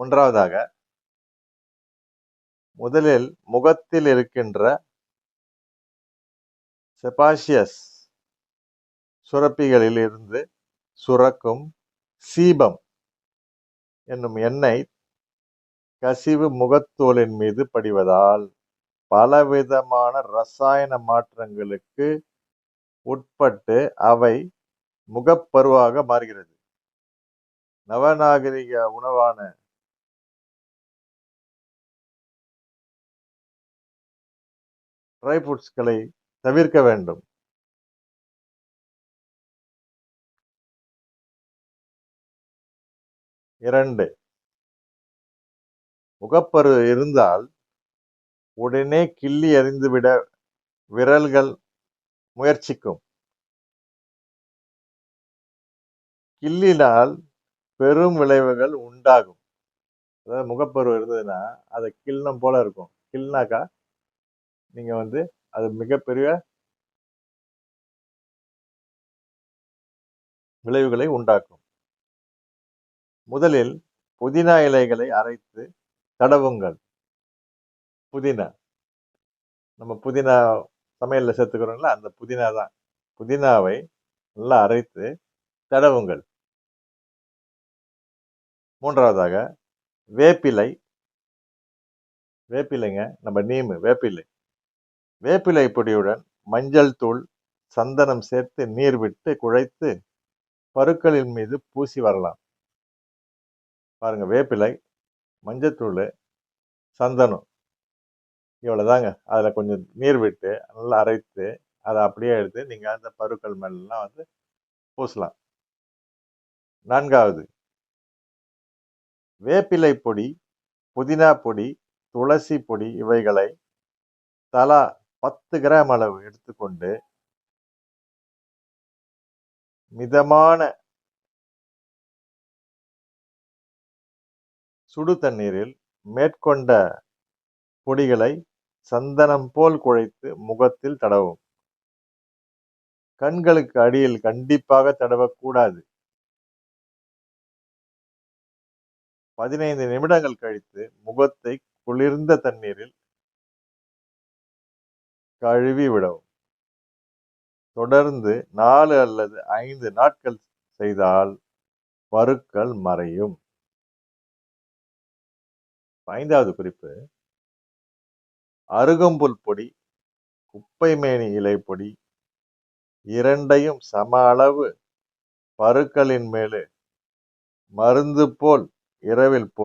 ஒன்றாவதாக முதலில் முகத்தில் இருக்கின்ற செபாசியஸ் சுரப்பிகளில் இருந்து சுரக்கும் சீபம் என்னும் எண்ணெய் கசிவு முகத்தோலின் மீது படிவதால் பலவிதமான ரசாயன மாற்றங்களுக்கு உட்பட்டு அவை முகப்பருவாக மாறுகிறது. நவநாகரிக உணவான ட்ரை ஃப்ரூட்ஸ்களை தவிர்க்க வேண்டும். இரண்டு முகப்பரு இருந்தால் உடனே கிள்ளி எறிந்துவிட விரல்கள் முயற்சிக்கும். கிள்ளினால் பெரும் விளைவுகள் உண்டாகும். அதாவது முகப்பரு இருந்ததுன்னா அதை கிள்ளம் போல இருக்கும். கிள்னாக்கா நீங்க வந்து அது மிகப்பெரிய விளைவுகளை உண்டாக்கும். முதலில் புதினா இலைகளை அரைத்து தடவுங்கள். புதினா. நம்ம புதினா சமையலில் சேர்த்துக்கிறோம்ல அந்த புதினா தான். புதினாவை நல்லா அரைத்து தடவுங்கள். மூன்றாவதாக வேப்பிலை. வேப்பிலைங்க நம்ம நீமு வேப்பிலை. வேப்பிலை பொடியுடன் மஞ்சள் தூள் சந்தனம் சேர்த்து நீர் விட்டு குழைத்து பருக்களின் மீது பூசி வரலாம். பாருங்கள் வேப்பிலை மஞ்சத்தூள் சந்தனம் இவ்வளோதாங்க அதில் கொஞ்சம் நீர் விட்டு நல்லா அரைத்து அதை அப்படியே எடுத்து நீங்கள் அந்த பருக்கள் மேலாம் வந்து பூசலாம். நான்காவது வேப்பிலை பொடி புதினா பொடி துளசி பொடி இவைகளை தலா பத்து கிராம் அளவு எடுத்துக்கொண்டு மிதமான சுடு தண்ணீரில் மேற்கொண்ட பொடிகளை சந்தனம் போல் குழைத்து முகத்தில் தடவும். கண்களுக்கு அடியில் கண்டிப்பாக தடவக்கூடாது. பதினைந்து நிமிடங்கள் கழித்து முகத்தை குளிர்ந்த தண்ணீரில் கழுவி விடவும் தொடர்ந்து நாலு அல்லது ஐந்து நாட்கள் செய்தால் பருக்கள் மறையும். ஐந்தாவது குறிப்பு. அருகம்புல் பொடி குப்பைமேனி இலை பொடி இரண்டையும் சம அளவு பருக்களின் மேலே மருந்து போல் இரவில் போ